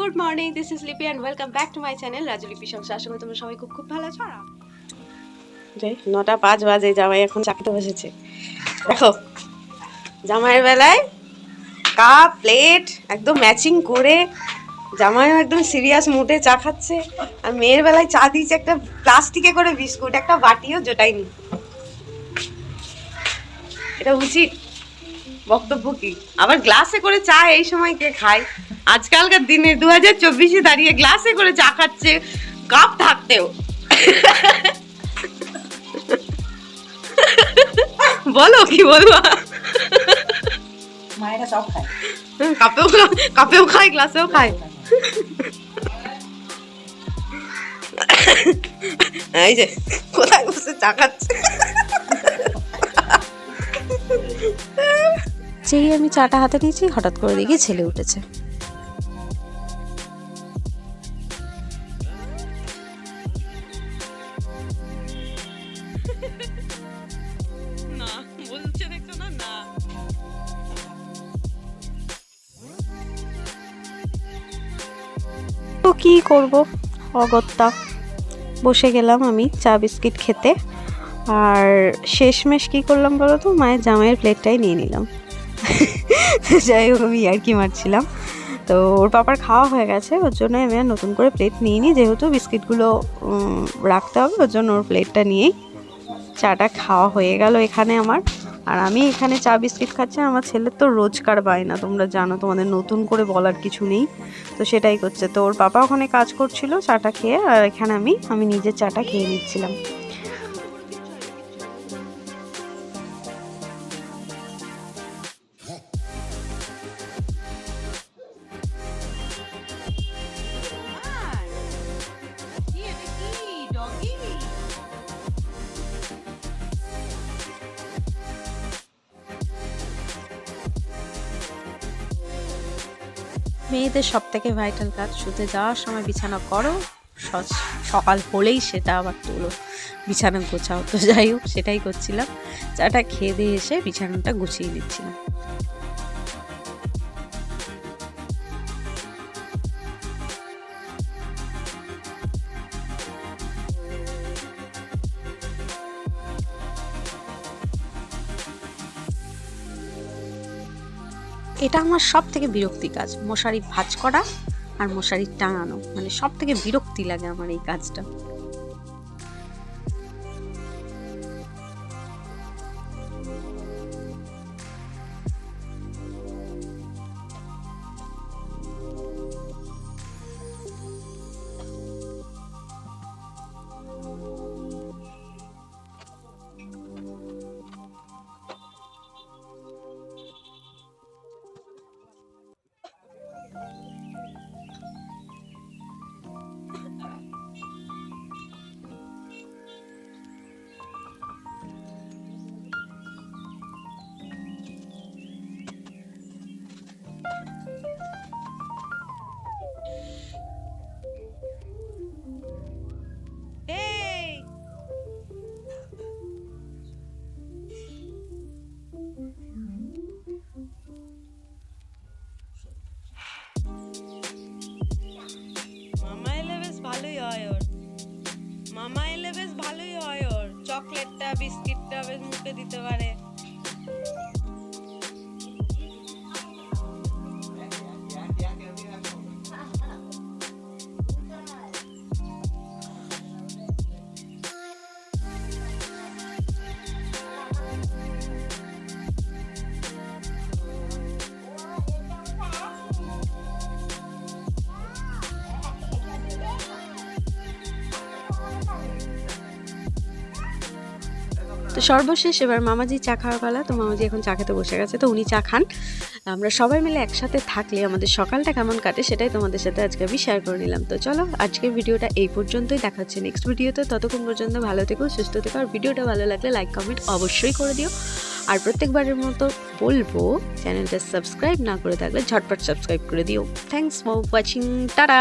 Good morning this is Lipi and welcome back to my channel Raju Lipi সংসার করি তোমরা সবাই খুব খুব ভালো আছো। যাই, নটা পাঁচ বাজে, জামাই এখন চাকরিতে বসেছে। দেখো, জামাইয়ের বেলায় কাপ প্লেট একদম ম্যাচিং করে জামাইও একদম সিরিয়াস মুডে চা খাচ্ছে। আর মেয়ের বেলায় চা দিয়েছে একটা প্লাস্টিকে করে বিস্কুট, একটা বাটিও জোটাইনি এটা উচিত। বক্তব্য কি? আবার গ্লাসে করে চা এই সময় কে খায়? আজকালকার দিনে দু হাজার চব্বিশে দাঁড়িয়ে গ্লাসে করে চা খাচ্ছে কাপ থাকতেও। বলো কি বলব? মায়েরা সব খায়। কাপেও কাপেও খায় গ্লাসেও খায়। এই যে কোথায় বসে চা খাচ্ছে? যেই আমি চাটা হাতে নিয়েছি হঠাৎ করে দেখি ছেলে উঠেছে। কি করব? অগত্যা। বসে গেলাম আমি চা বিস্কিট খেতে। আর শেষমেশ কি করলাম বলো তো? মায়ের জামাইয়ের প্লেটটাই নিয়ে নিলাম। যাই হোক, আমি আর কি মারছিলাম। তো ওর পাপার খাওয়া হয়ে গেছে, ওর জন্য আমি আর নতুন করে প্লেট নিয়ে নিই। যেহেতু বিস্কিটগুলো রাখতে হবে, ওর জন্য ওর প্লেটটা নিয়েই। চাটা খাওয়া হয়ে গেল এখানে আমার। আর আমি এখানে চা বিস্কিট খাচ্ছি আমার ছেলের তো রোজকার বায়না তোমরা জানো, তোমাদের নতুন করে বলার কিছু নেই। তো সেটাই করছে। তো ওর পাপা ওখানে কাজ করছিল, চাটা খেয়ে, আর এখানে আমি আমি নিজের চাটা খেয়ে নিচ্ছিলাম। মেয়েদের সব থেকে ভাইটাল কাজ শুতে যাওয়ার সময় বিছানা করো সকাল হলেই সেটা আবার তোলো। বিছানা গোছাও তো যাই হোক, সেটাই করছিলাম। চাটা খেয়ে দিয়ে এসে বিছানাটা গুছিয়ে নিচ্ছিলাম। এটা আমার সব থেকে বিরক্তি কাজ মশারি ভাজ করা আর মশারি টাঙানো। মানে সব থেকে বিরক্তি লাগে আমার এই কাজটা। বেশ ভালোই হয় ওর। চকলেটটা বিস্কিটটা বেশ মুখে দিতে পারে। তো সর্বশেষ এবার মামাজি চা খাওয়ার পালা। তো মামাজি এখন চা খেতে বসে গেছে, তো উনি চা খান। আমরা সবাই মিলে একসাথে থাকলে আমাদের সকালটা কেমন কাটে সেটাই তোমাদের সাথে আজকে আমি শেয়ার করে নিলাম। তো চলো, আজকের ভিডিওটা এই পর্যন্তই দেখাচ্ছে নেক্সট ভিডিওতে ততক্ষণ পর্যন্ত ভালো থেকো, সুস্থ থেকো, আর ভিডিওটা ভালো লাগলে লাইক কমেন্ট অবশ্যই করে দিও। আর প্রত্যেকবারের মতো বলব, চ্যানেলটা সাবস্ক্রাইব না করে থাকলে ঝটপট সাবস্ক্রাইব করে দিও। Thanks for watching tata!